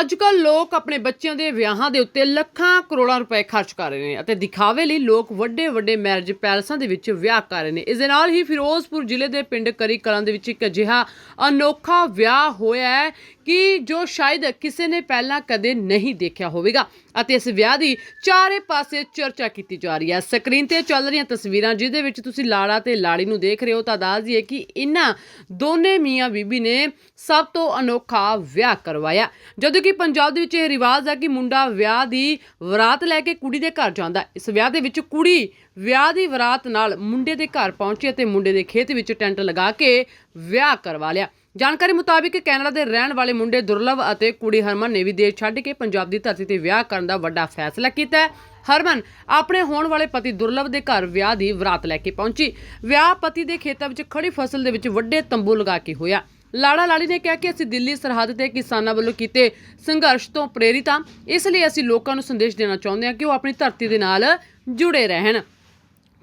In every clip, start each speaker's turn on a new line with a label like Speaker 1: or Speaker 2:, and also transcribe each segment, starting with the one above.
Speaker 1: ਅੱਜ ਕੱਲ ਲੋਕ ਆਪਣੇ ਬੱਚਿਆਂ ਦੇ ਵਿਆਹਾਂ ਦੇ ਉੱਤੇ ਲੱਖਾਂ ਕਰੋੜਾਂ ਰੁਪਏ ਖਰਚ ਕਰ ਰਹੇ ਨੇ ਅਤੇ ਦਿਖਾਵੇ ਲਈ ਲੋਕ ਵੱਡੇ ਵੱਡੇ ਮੈਰਿਜ ਪੈਲਸਾਂ ਦੇ ਵਿੱਚ ਵਿਆਹ ਕਰ ਰਹੇ ਨੇ। ਇਸ ਦੇ ਨਾਲ ਹੀ ਫਿਰੋਜ਼ਪੁਰ ਜ਼ਿਲ੍ਹੇ ਦੇ ਪਿੰਡ ਕਰੀ ਕਲਾਂ ਦੇ ਵਿੱਚ ਇੱਕ ਅਜਿਹਾ ਅਨੋਖਾ ਵਿਆਹ ਹੋਇਆ ਹੈ ਕਿ ਜੋ ਸ਼ਾਇਦ ਕਿਸੇ ਨੇ ਪਹਿਲਾਂ ਕਦੇ ਨਹੀਂ ਦੇਖਿਆ ਹੋਵੇਗਾ। ਅਤੇ ਇਸ ਵਿਆਹ ਦੀ ਚਾਰੇ ਪਾਸੇ ਚਰਚਾ ਕੀਤੀ ਜਾ ਰਹੀ ਹੈ। ਸਕਰੀਨ ਤੇ ਚੱਲ ਰਹੀਆਂ ਤਸਵੀਰਾਂ ਜਿਹਦੇ ਵਿੱਚ ਤੁਸੀਂ ਲਾੜਾ ਤੇ ਲਾੜੀ ਨੂੰ ਦੇਖ ਰਹੇ ਹੋ ਤਾਂ ਦੱਸ ਦਈਏ ਕਿ ਇਹਨਾਂ ਦੋਨੇ ਮੀਆਂ ਬੀਬੀ ਨੇ ਸਭ ਤੋਂ ਅਨੋਖਾ ਵਿਆਹ ਕਰਵਾਇਆ। ਜਦੋਂ ਕਿ ਪੰਜਾਬ ਦੇ ਵਿੱਚ ਇਹ ਰਿਵਾਜ ਹੈ ਕਿ ਮੁੰਡਾ ਵਿਆਹ ਦੀ ਵਰਾਤ ਲੈ ਕੇ ਕੁੜੀ ਦੇ ਘਰ ਜਾਂਦਾ। ਇਸ ਵਿਆਹ ਦੇ ਵਿੱਚ ਕੁੜੀ ਵਿਆਹ ਦੀ ਵਰਾਤ ਨਾਲ ਮੁੰਡੇ ਦੇ ਘਰ ਪਹੁੰਚੇ ਅਤੇ ਮੁੰਡੇ ਦੇ ਖੇਤ ਵਿੱਚ ਟੈਂਟ ਲਗਾ ਕੇ ਵਿਆਹ ਕਰਵਾ ਲਿਆ। ਜਾਣਕਾਰੀ ਮੁਤਾਬਿਕ ਕੈਨੇਡਾ ਦੇ ਰਹਿਣ ਵਾਲੇ ਮੁੰਡੇ ਦੁਰਲਭ ਅਤੇ ਕੁੜੀ ਹਰਮਨ ਨੇ ਵੀ ਦੇਸ਼ ਛੱਡ ਕੇ ਪੰਜਾਬ ਦੀ ਧਰਤੀ ਤੇ ਵਿਆਹ ਕਰਨ ਦਾ ਵੱਡਾ ਫੈਸਲਾ ਕੀਤਾ ਹੈ। ਹਰਮਨ ਆਪਣੇ ਹੋਣ ਵਾਲੇ ਪਤੀ ਦੁਰਲਭ ਦੇ ਘਰ ਵਿਆਹ ਦੀ ਵਰਾਤ ਲੈ ਕੇ ਪਹੁੰਚੀ। ਵਿਆਹ ਪਤੀ ਦੇ ਖੇਤਾਂ ਵਿੱਚ ਖੜੀ ਫਸਲ ਦੇ ਵਿੱਚ ਵੱਡੇ ਤੰਬੂ ਲਗਾ ਕੇ ਹੋਇਆ। ਲਾੜਾ ਲਾੜੀ ਨੇ ਕਿਹਾ ਕਿ ਅਸੀਂ ਦਿੱਲੀ ਸਰਹੱਦ ਤੇ ਕਿਸਾਨਾਂ ਵੱਲੋਂ ਕੀਤੇ ਸੰਘਰਸ਼ ਤੋਂ ਪ੍ਰੇਰਿਤ ਹਾਂ। ਇਸ ਲਈ ਅਸੀਂ ਲੋਕਾਂ ਨੂੰ ਸੰਦੇਸ਼ ਦੇਣਾ ਚਾਹੁੰਦੇ ਹਾਂ ਕਿ ਉਹ ਆਪਣੀ ਧਰਤੀ ਦੇ ਨਾਲ ਜੁੜੇ ਰਹਿਣ।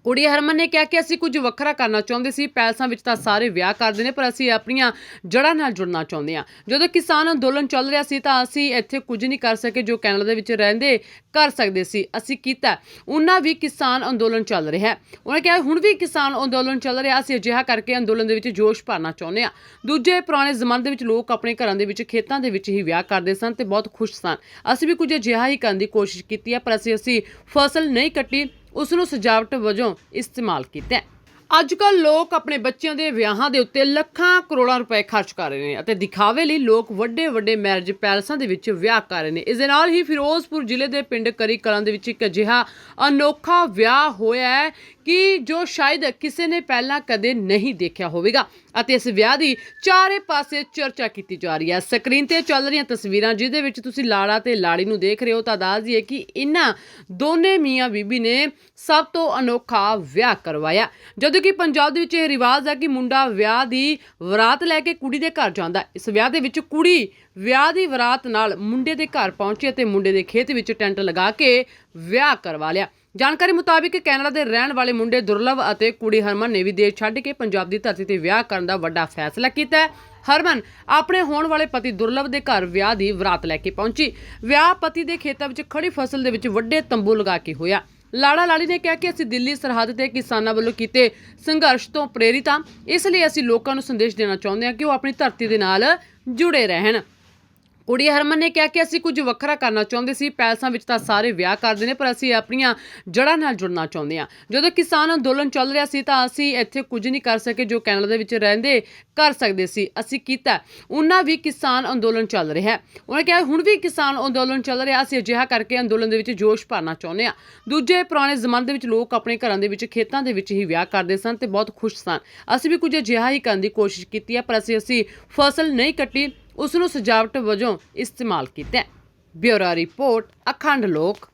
Speaker 1: ਕੁੜੀ ਹਰਮਨ ਨੇ ਕਿਹਾ ਕਿ ਅਸੀਂ ਕੁਝ ਵੱਖਰਾ ਕਰਨਾ ਚਾਹੁੰਦੇ ਸੀ, ਪੈਲਸਾਂ ਵਿੱਚ ਤਾਂ ਸਾਰੇ ਵਿਆਹ ਕਰਦੇ ਨੇ ਪਰ ਅਸੀਂ ਆਪਣੀਆਂ ਜੜ੍ਹਾਂ ਨਾਲ ਜੁੜਨਾ ਚਾਹੁੰਦੇ ਹਾਂ। ਜਦੋਂ ਕਿਸਾਨ ਅੰਦੋਲਨ ਚੱਲ ਰਿਹਾ ਸੀ, ਤਾਂ ਅਸੀਂ ਇੱਥੇ ਕੁਝ ਨਹੀਂ ਕਰ ਸਕੇ ਜੋ ਕੈਨੇਡਾ ਦੇ ਵਿੱਚ ਰਹਿੰਦੇ ਕਰ ਸਕਦੇ ਸੀ। ਅਸੀਂ ਕੀਤਾ ਉਹਨਾਂ ਵੀ ਕਿਸਾਨ ਅੰਦੋਲਨ ਚੱਲ ਰਿਹਾ ਹੈ। ਉਹਨਾਂ ਕਿਹਾ, ਹੁਣ ਵੀ ਕਿਸਾਨ ਅੰਦੋਲਨ ਚੱਲ ਰਿਹਾ, ਅਸੀਂ ਅਜਿਹਾ ਕਰਕੇ ਅੰਦੋਲਨ ਦੇ ਵਿੱਚ ਜੋਸ਼ ਭਰਨਾ ਚਾਹੁੰਦੇ ਹਾਂ। ਦੂਜੇ ਪੁਰਾਣੇ ਜ਼ਮਾਨੇ ਦੇ ਵਿੱਚ ਲੋਕ ਆਪਣੇ ਘਰਾਂ ਦੇ ਵਿੱਚ, ਖੇਤਾਂ ਦੇ ਵਿੱਚ ਹੀ ਵਿਆਹ ਕਰਦੇ ਸਨ ਤੇ ਬਹੁਤ ਖੁਸ਼ ਸਨ। ਅਸੀਂ ਵੀ ਕੁਝ ਅਜਿਹਾ ਹੀ ਕਰਨ ਦੀ ਕੋਸ਼ਿਸ਼ ਕੀਤੀ ਹੈ, ਪਰ ਅਸੀਂ ਅਸੀਂ ਫਸਲ ਨਹੀਂ ਕੱਟੀ। ਉਸ ਨੂੰ ਸਜਾਵਟ ਵਜੋਂ ਇਸਤੇਮਾਲ ਕੀਤਾ ਹੈ ਅੱਜ ਕੱਲ ਲੋਕ ਆਪਣੇ ਬੱਚਿਆਂ ਦੇ ਵਿਆਹਾਂ ਦੇ ਉੱਤੇ ਲੱਖਾਂ ਕਰੋੜਾਂ ਰੁਪਏ ਖਰਚ ਕਰ ਰਹੇ ਨੇ ਅਤੇ ਦਿਖਾਵੇ ਲਈ ਲੋਕ ਵੱਡੇ ਵੱਡੇ ਮੈਰਿਜ ਪੈਲਸਾਂ ਦੇ ਵਿੱਚ ਵਿਆਹ ਕਰ ਰਹੇ ਨੇ। ਇਸ ਦੇ ਨਾਲ ਹੀ ਫਿਰੋਜ਼ਪੁਰ ਜ਼ਿਲ੍ਹੇ ਦੇ ਪਿੰਡ ਕਰੀ ਕਲਾਂ ਦੇ ਵਿੱਚ ਇੱਕ ਅਜਿਹਾ ਅਨੋਖਾ ਵਿਆਹ ਹੋਇਆ ਹੈ ਕਿ ਜੋ ਸ਼ਾਇਦ ਕਿਸੇ ਨੇ ਪਹਿਲਾਂ ਕਦੇ ਨਹੀਂ ਦੇਖਿਆ ਹੋਵੇਗਾ। ਅਤੇ ਇਸ ਵਿਆਹ ਦੀ ਚਾਰੇ ਪਾਸੇ ਚਰਚਾ ਕੀਤੀ ਜਾ ਰਹੀ ਹੈ। ਸਕਰੀਨ ਤੇ ਚੱਲ ਰਹੀਆਂ ਤਸਵੀਰਾਂ ਜਿਹਦੇ ਵਿੱਚ ਤੁਸੀਂ ਲਾੜਾ ਤੇ ਲਾੜੀ ਨੂੰ ਦੇਖ ਰਹੇ ਹੋ ਤਾਂ ਦੱਸ ਦਈਏ ਕਿ ਇਹਨਾਂ ਦੋਨੇ ਮੀਆਂ ਬੀਬੀ ਨੇ ਸਭ ਤੋਂ ਅਨੋਖਾ ਵਿਆਹ ਕਰਵਾਇਆ। ਜਦੋਂ ਕਿ ਪੰਜਾਬ ਦੇ ਵਿੱਚ ਇਹ ਰਿਵਾਜ ਹੈ ਕਿ ਮੁੰਡਾ ਵਿਆਹ ਦੀ ਵਰਾਤ ਲੈ ਕੇ ਕੁੜੀ ਦੇ ਘਰ ਜਾਂਦਾ ਇਸ ਵਿਆਹ ਦੇ ਵਿੱਚ ਕੁੜੀ ਵਿਆਹ ਦੀ ਵਰਾਤ ਨਾਲ ਮੁੰਡੇ ਦੇ ਘਰ ਪਹੁੰਚੀ ਅਤੇ ਮੁੰਡੇ ਦੇ ਖੇਤ ਵਿੱਚ ਟੈਂਟ ਲਗਾ ਕੇ ਵਿਆਹ ਕਰਵਾ ਲਿਆ। ਜਾਣਕਾਰੀ ਮੁਤਾਬਿਕ ਕੈਨੇਡਾ ਦੇ ਰਹਿਣ ਵਾਲੇ ਮੁੰਡੇ ਦੁਰਲਭ ਅਤੇ ਕੁੜੀ ਹਰਮਨ ਨੇ ਵੀ ਦੇਸ਼ ਛੱਡ ਕੇ ਪੰਜਾਬ ਦੀ ਧਰਤੀ ਤੇ ਵਿਆਹ ਕਰਨ ਦਾ ਵੱਡਾ ਫੈਸਲਾ ਕੀਤਾ ਹੈ। ਹਰਮਨ ਆਪਣੇ ਹੋਣ ਵਾਲੇ ਪਤੀ ਦੁਰਲਭ ਦੇ ਘਰ ਵਿਆਹ ਦੀ ਵਰਾਤ ਲੈ ਕੇ ਪਹੁੰਚੀ। ਵਿਆਹ ਪਤੀ ਦੇ ਖੇਤਾਂ ਵਿੱਚ ਖੜੀ ਫਸਲ ਦੇ ਵਿੱਚ ਵੱਡੇ ਤੰਬੂ ਲਗਾ ਕੇ ਹੋਇਆ। ਲਾੜਾ ਲਾੜੀ ਨੇ ਕਿਹਾ ਕਿ ਅਸੀਂ ਦਿੱਲੀ ਸਰਹੱਦ ਤੇ ਕਿਸਾਨਾਂ ਵੱਲੋਂ ਕੀਤੇ ਸੰਘਰਸ਼ ਤੋਂ ਪ੍ਰੇਰਿਤ ਹਾਂ। ਇਸ ਲਈ ਅਸੀਂ ਲੋਕਾਂ ਨੂੰ ਸੰਦੇਸ਼ ਦੇਣਾ ਚਾਹੁੰਦੇ ਹਾਂ ਕਿ ਉਹ ਆਪਣੀ ਧਰਤੀ ਦੇ ਨਾਲ ਜੁੜੇ ਰਹਿਣ। ਕੁੜੀ ਹਰਮਨ ਨੇ ਕਿਹਾ ਕਿ ਅਸੀਂ ਕੁਝ ਵੱਖਰਾ ਕਰਨਾ ਚਾਹੁੰਦੇ ਸੀ, ਪੈਲਸਾਂ ਵਿੱਚ ਤਾਂ ਸਾਰੇ ਵਿਆਹ ਕਰਦੇ ਨੇ, ਪਰ ਅਸੀਂ ਆਪਣੀਆਂ ਜੜ੍ਹਾਂ ਨਾਲ ਜੁੜਨਾ ਚਾਹੁੰਦੇ ਹਾਂ। ਜਦੋਂ ਕਿਸਾਨ ਅੰਦੋਲਨ ਚੱਲ ਰਿਹਾ ਸੀ ਤਾਂ ਅਸੀਂ ਇੱਥੇ ਕੁਝ ਨਹੀਂ ਕਰ ਸਕੇ ਜੋ ਕੈਨੇਡਾ ਦੇ ਵਿੱਚ ਰਹਿੰਦੇ ਕਰ ਸਕਦੇ ਸੀ। ਅਸੀਂ ਕੀਤਾ। ਉਹਨਾਂ ਵੀ ਕਿਸਾਨ ਅੰਦੋਲਨ ਚੱਲ ਰਿਹਾ ਹੈ। ਉਹਨਾਂ ਕਿਹਾ, ਹੁਣ ਵੀ ਕਿਸਾਨ ਅੰਦੋਲਨ ਚੱਲ ਰਿਹਾ, ਅਸੀਂ ਅਜਿਹਾ ਕਰਕੇ ਅੰਦੋਲਨ ਦੇ ਵਿੱਚ ਜੋਸ਼ ਭਰਨਾ ਚਾਹੁੰਦੇ ਹਾਂ। ਦੂਜੇ ਪੁਰਾਣੇ ਜ਼ਮਾਨੇ ਦੇ ਵਿੱਚ ਲੋਕ ਆਪਣੇ ਘਰਾਂ ਦੇ ਵਿੱਚ ਖੇਤਾਂ ਦੇ ਵਿੱਚ ਹੀ ਵਿਆਹ ਕਰਦੇ ਸਨ ਤੇ ਬਹੁਤ ਖੁਸ਼ ਸਨ। ਅਸੀਂ ਵੀ ਕੁਝ ਅਜਿਹਾ ਹੀ ਕਰਨ ਦੀ ਕੋਸ਼ਿਸ਼ ਕੀਤੀ ਹੈ, ਪਰ ਅਸੀਂ ਅਸੀਂ ਫਸਲ ਨਹੀਂ ਕੱਟੀ। ਉਸ ਨੂੰ ਸਜਾਵਟ ਵਜੋਂ ਇਸਤੇਮਾਲ ਕੀਤਾ ਹੈ। ਬਿਊਰੋ ਰਿਪੋਰਟ ਅਖੰਡ ਲੋਕ